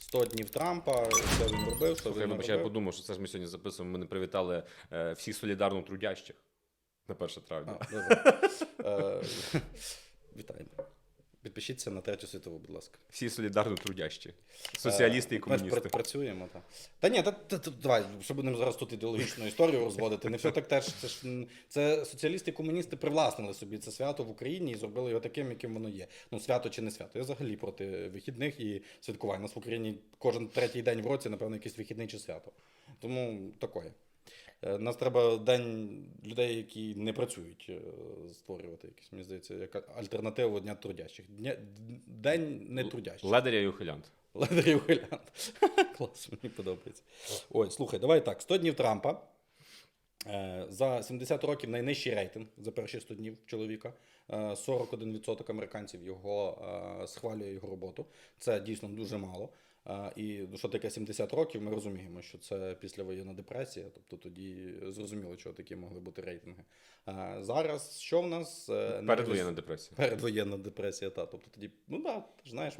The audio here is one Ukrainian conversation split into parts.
100 днів Трампа, що він робив, що Слухай, він не вибач, я робив. подумав, що це ж ми сьогодні записуємо. Ми не привітали е, всіх солідарно трудящих на 1 травня. А, добре. Е, Вітаємо. Підпишіться на третю світову, будь ласка. Всі солідарно трудящі. Соціалісти і Е, ми Працюємо, так. Та ні, та, та, та, давай, що будемо зараз тут ідеологічну історію розводити. Не все так теж. Це ж це соціалісти і комуністи привласнили собі це свято в Україні і зробили його таким, яким воно є. Ну, свято чи не свято. Я взагалі проти вихідних і святкувань. У нас в Україні кожен третій день в році, напевно, якийсь вихідний чи свято. Тому такое. Е, Нас треба день людей, які не працюють, е, створювати якийсь, мені здається, як альтернативу Дня трудящих. Дня, день не трудящих. Ледаря і ухилянт. Ледарів Гелянт. Клас, мені подобається. Ой, слухай, давай так. 100 днів Трампа. Е, За 70 років найнижчий рейтинг за перші 100 днів чоловіка. Е, 41% американців його схвалює його роботу. Це дійсно дуже мало. Е, І ну, що таке 70 років, ми розуміємо, що це післявоєнна депресія. Тобто тоді зрозуміло, чого такі могли бути рейтинги. Е, Зараз що в нас? Е, Передвоєнна депресія. Передвоєнна депресія, та. Тобто тоді, ну ти знаєш,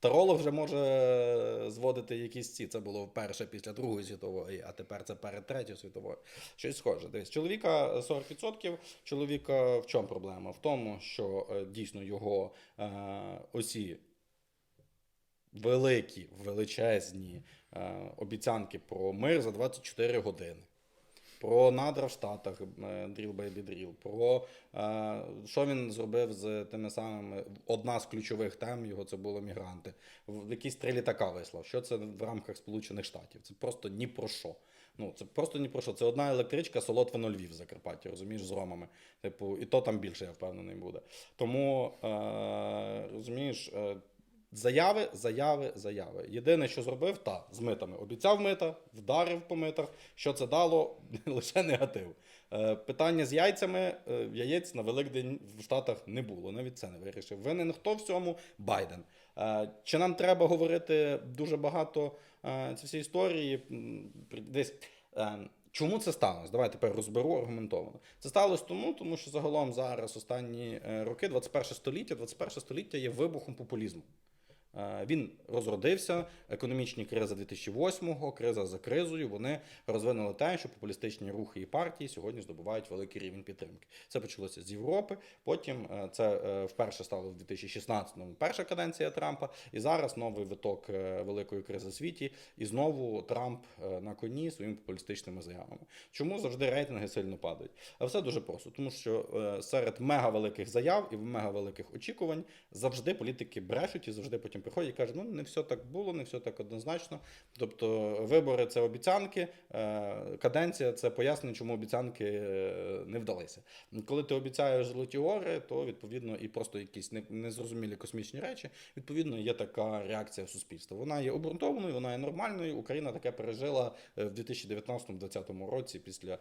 таролог вже може зводити якісь ці. Це було вперше після Другої світової, а тепер це перед Третьою світовою. Щось схоже. Десь чоловіка 40%. Чоловіка в чому проблема? В тому, що е, дійсно його е, осі великі, величезні е, обіцянки про мир за 24 години. Про надра в Штатах, е, Drill Baby Drill, про е, що він зробив з тими самими. Одна з ключових тем його це було мігранти. В якісь три літака вислав. Що це в рамках Сполучених Штатів? Це просто ні про що. Ну, це просто ні про що. Це одна електричка Солотвино Львів в Закарпатті, розумієш, з ромами. Типу, і то там більше, я впевнений, буде. Тому е, розумієш. Е, Заяви, заяви, заяви. Єдине, що зробив, та з митами. Обіцяв мита, вдарив по митах. Що це дало? Лише негатив. Е, питання з яйцями е, яєць на Великдень в Штатах не було. Навіть це не вирішив. Винен хто в цьому? Байден. Е, чи нам треба говорити дуже багато ці всі історії? Десь. Чому це сталося? Давай тепер розберу аргументовано. Це сталося тому, тому що загалом зараз останні роки, 21 століття, 21 століття є вибухом популізму. Е, Він розродився, економічні кризи 2008-го, криза за кризою. Вони розвинули те, що популістичні рухи і партії сьогодні здобувають великий рівень підтримки. Це почалося з Європи. Потім е, це е, вперше стало в 2016-му перша каденція Трампа, і зараз новий виток великої кризи світі. І знову Трамп на коні своїми популістичними заявами. Чому завжди рейтинги сильно падають? А все дуже просто, тому що серед мегавеликих заяв і мегавеликих очікувань завжди політики брешуть і завжди потім приходять і кажуть, ну не все так було, не все так однозначно. Тобто вибори це обіцянки, е, каденція це пояснення, чому обіцянки е, не вдалися. Коли ти обіцяєш золоті гори, то відповідно і просто якісь незрозумілі космічні речі, відповідно є така реакція суспільства. Вона є обґрунтованою, вона є нормальною. Україна таке пережила е, в 2019-2020 році після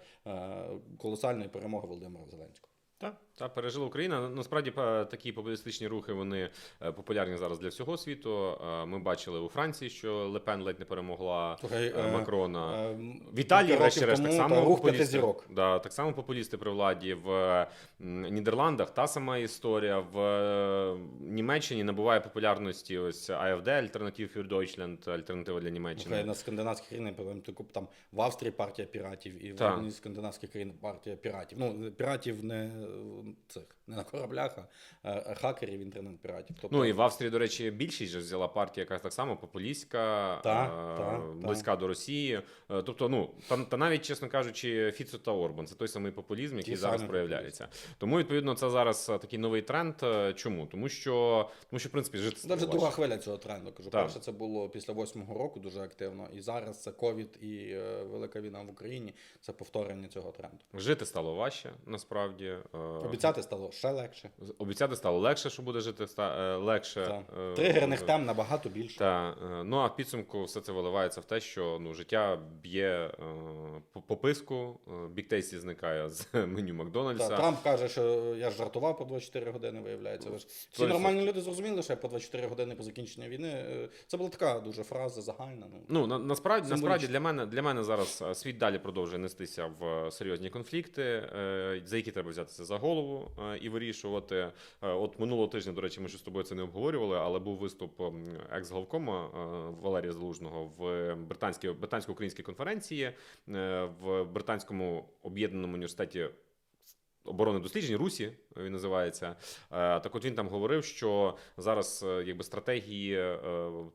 колосальної перемоги Володимира Зеленського. Так, так, пережила Україна. Насправді такі популістичні рухи вони е, популярні зараз для всього світу. Е, Ми бачили у Франції, що Лепен ледь не перемогла Слухай, е, Макрона. В Італії, врешті-решт, так само та, рух популісти. Да, так само популісти при владі в Нідерландах. Та сама історія. В Німеччині набуває популярності ось АФД, Альтернатив für Deutschland, альтернатива для Німеччини. Слухай, на скандинавські країни, пам'ятаю, там в Австрії партія піратів, і в одній з скандинавських країн партія піратів. Ну, піратів не цих не на кораблях, а, хакерів інтернет-піратів. Тобто, Ну і в Австрії, до речі, більшість же взяла партія, яка так само популістська, Та, е, та, близька до Росії. Е, Тобто, ну та, та навіть, чесно кажучи, Фіцо та Орбан це той самий популізм, який Ті зараз самі проявляється. Тому відповідно це зараз е, такий новий тренд. Чому? Тому що тому що в принципі жити Це вже друга хвиля цього тренду. Кажу, Так. перше це було після восьмого року дуже активно, і зараз це ковід і велика війна в Україні. Це повторення цього тренду. Жити стало важче, насправді. Обіцяти стало ще легше. Обіцяти стало легше, що буде жити ста- е, легше. Е, Тригерних е, тем набагато більше. Та, е, ну а в підсумку все це виливається в те, що ну, життя б'є е, по, по писку, Бік Тейсті зникає з меню Макдональдса. Та, Трамп каже, що я ж жартував по 24 години, виявляється. Ви ж всі нормальні люди зрозуміли, що я по 24 години по закінченню війни. е, Це була така дуже фраза загальна. Ну. Ну на, насправді, насправді для мене для мене зараз світ далі продовжує нестися в серйозні конфлікти, е, за які треба взятися за голову е, і вирішувати. Е, От минулого тижня, до речі, ми ще з тобою це не обговорювали, але був виступ екс-главкома е, Валерія Залужного в британській британсько-українській конференції в британському об'єднаному університеті оборони досліджень Русі він називається. Так, от він там говорив, що зараз якби стратегії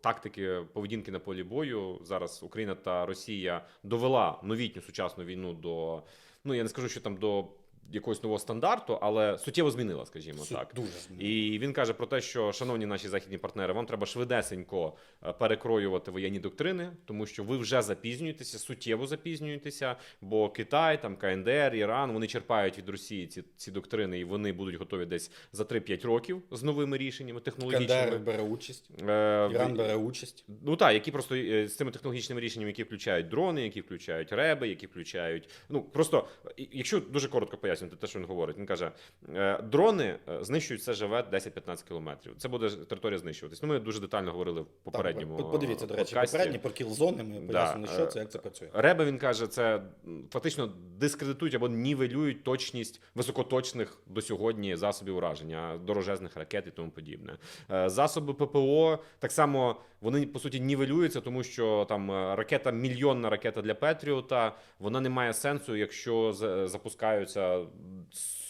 тактики поведінки на полі бою зараз Україна та Росія довела новітню сучасну війну до ну я не скажу, що там до якогось нового стандарту, але суттєво змінила, скажімо Су- так. Дуже змінило. І він каже про те, що шановні наші західні партнери, вам треба швидесенько е, перекроювати воєнні доктрини, тому що ви вже запізнюєтеся, суттєво запізнюєтеся. Бо Китай, там КНДР, Іран вони черпають від Росії ці, ці доктрини, і вони будуть готові десь за 3-5 років з новими рішеннями технологічними. КНДР бере участь, Е, Іран бере участь. Ну так, які просто е, з цими технологічними рішеннями, які включають дрони, які включають реби, які включають. Ну просто якщо дуже коротко пояснювати те, що він говорить, він каже: е, дрони е, знищують все живе 10-15 кілометрів. Це буде територія знищуватись. Ну, ми дуже детально говорили в попередньому. Так, подивіться, до речі, подкасті. попередні про кілзони ми пояснили, Да, що е, це, як це працює. Реби він каже, це фактично дискредитують або нівелюють точність високоточних до сьогодні засобів ураження, дорожезних ракет і тому подібне. Засоби ППО так само вони по суті нівелюються, тому що там ракета, мільйонна ракета для Петріота, вона не має сенсу, якщо запускаються.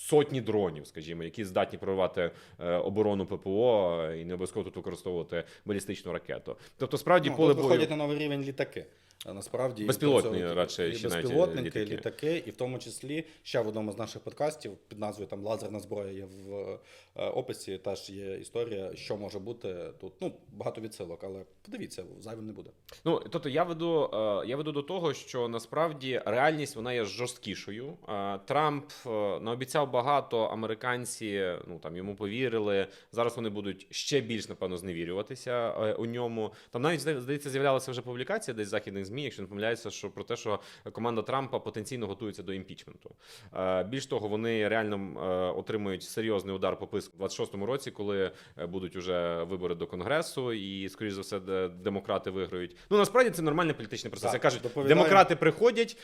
Сотні дронів, скажімо, які здатні проривати е, оборону ППО е, і не обов'язково тут використовувати балістичну ракету. Тобто, справді, Ну, поле тут бою виходять на новий рівень літаки. А насправді Безпілотні, і радше, і ще навіть безпілотники, літаки. літаки. і в тому числі ще в одному з наших подкастів під назвою там Лазерна зброя є в е, описі. Теж є історія, що може бути тут. Ну багато відсилок, але подивіться, зайвим не буде. Ну тобто я веду, е, я веду до того, що насправді реальність вона є жорсткішою. Е, Трамп наобіцяв багато, американці ну там йому повірили. Зараз вони будуть ще більш напевно зневірюватися у ньому. Там навіть здається, з'являлася вже публікація десь західних змі, якщо не помиляюся, що про те, що команда Трампа потенційно готується до імпічменту. Е, Більш того, вони реально е, отримують серйозний удар по писку в 26-му році, коли е, будуть уже вибори до конгресу, і скоріш за все, де- демократи виграють. Ну насправді це нормальний політичний процес. Так, Як кажуть, доповідаю. демократи приходять,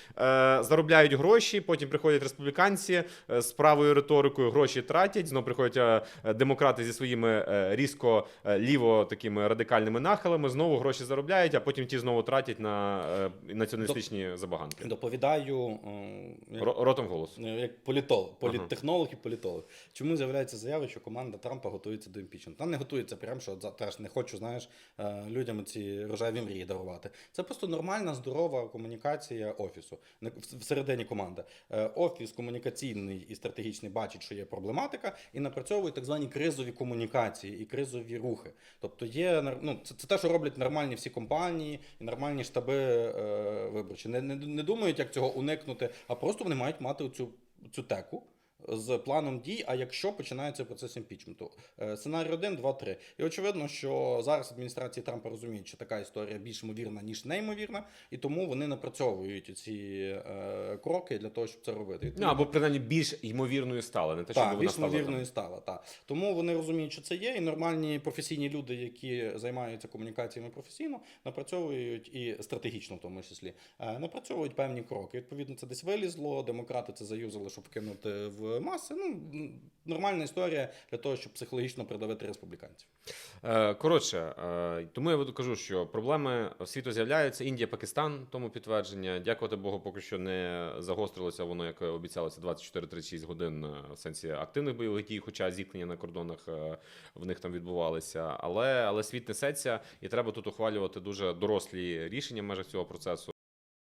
заробляють гроші, потім приходять республіканці з правою риторикою, гроші тратять. Знов приходять демократи зі своїми різко ліво такими радикальними нахилами, знову гроші заробляють, а потім ті знову тратять на е, націоналістичні забаганки. Доповідаю е, як, Ро- Ротом голос. е, як політолог, політтехнолог і політолог. Чому з'являється заява, що команда Трампа готується до імпічменту? Там не готується прямо, що теж не хочу, знаєш, людям ці рожеві мрії дарувати. Це просто нормальна, здорова комунікація офісу всередині команди. Офіс комунікаційний і стратегічний бачить, що є проблематика, і напрацьовує так звані кризові комунікації і кризові рухи. Тобто є ну, це, це те, що роблять нормальні всі компанії і нормальні штаби виборчі. Не, не, не думають, як цього уникнути, а просто вони мають мати цю, цю теку. З планом дій, а якщо починається процес імпічменту, Е, сценарій 1, 2, 3. І очевидно, що зараз адміністрації Трампа розуміють, що така історія більш ймовірна, ніж неймовірна, і тому вони напрацьовують ці е, кроки для того, щоб це робити. Ну або принаймні більш ймовірною стала, не те, що вона більш стала. ймовірною стала. Так. Тому вони розуміють, що це є, і нормальні професійні люди, які займаються комунікаціями професійно, напрацьовують і стратегічно, в тому числі, е, напрацьовують певні кроки. Відповідно, це десь вилізло. Демократи це заюзали, щоб кинути в маси. Ну нормальна історія для того, щоб психологічно придавити республіканців. Е, Коротше, е, тому я кажу, що проблеми світу з'являються. Індія, Пакистан, тому підтвердження. Дякувати Богу, поки що не загострилося воно, як обіцялося, 24-36 годин е, в сенсі активних бойових дій, хоча зіткнення на кордонах в них там відбувалися. Але, але світ несеться, і треба тут ухвалювати дуже дорослі рішення в межах цього процесу.